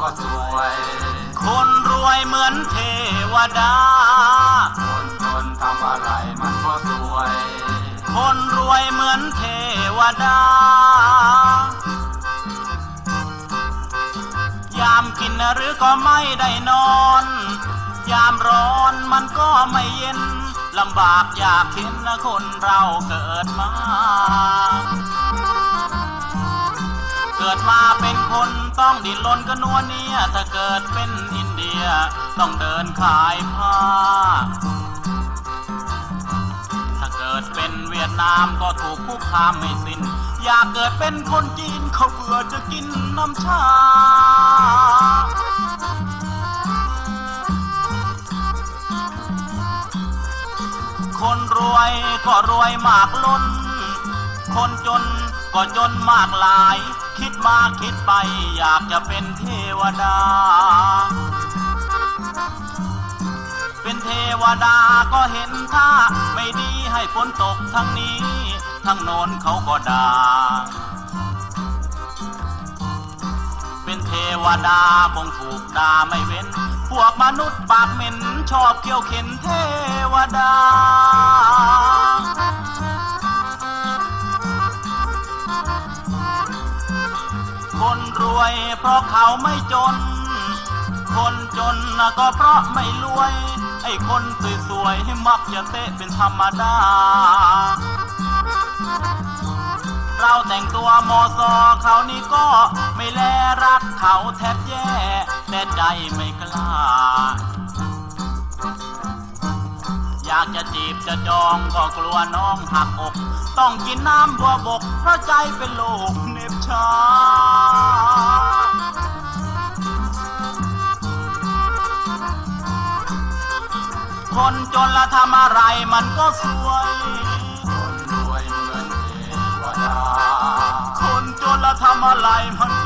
ก็สวย คนรวยเหมือนเทวดา คนจนทำอะไรมันก็สวย คนรวยเหมือนเทวดา ยามกินหรือก็ไม่ได้นอน ยามร้อนมันก็ไม่เย็นลำบากอยากเห็นนะคนเราเกิดมา กิดมาเป็นคนต้องดิ้นรนกันนัวเนี่ยถ้าเกิดเป็นอินเดีย ต้องเดินขายผ้า ถ้าเกิดเป็นเวียดนามก็ถูกคุกคามไม่สิ้น อยากเกิดเป็นคนจีนเขาเบื่อจะกินน้ำชาคนรวยก็รวยมากล้น คนจน ก็จนมากหลาย คิดมาคิดไปอยากจะเป็นเทวดา เป็นเทวดาก็เห็นท่าไม่ดีให้ฝนตกทั้งนี้ ทั้งโนนเขาก็ด่าเป็นเทวดาคงถูกด่าไม่เว้น พวกมนุษย์ปากเหม็นชอบเกี่ยวเข็นเทวดา คนรวยเพราะเขาไม่จน คนจนก็เพราะไม่รวย ไอ้คนสวยๆมักจะเตะเป็นธรรมดา เราแต่งตัวมอซอเขานี่ก็ไม่แลรักเขาแทบแย่ แต่ใจไม่กล้า อยากจะจีบจะจองก็กลัวน้องหักอก ต้องกินน้ำบัวบกเพราะใจเป็นโลกเน็บชา คนจนละทำอะไรมันก็สวย คนรวยเหมือนเทวดาคนจนละทำอะไรมันก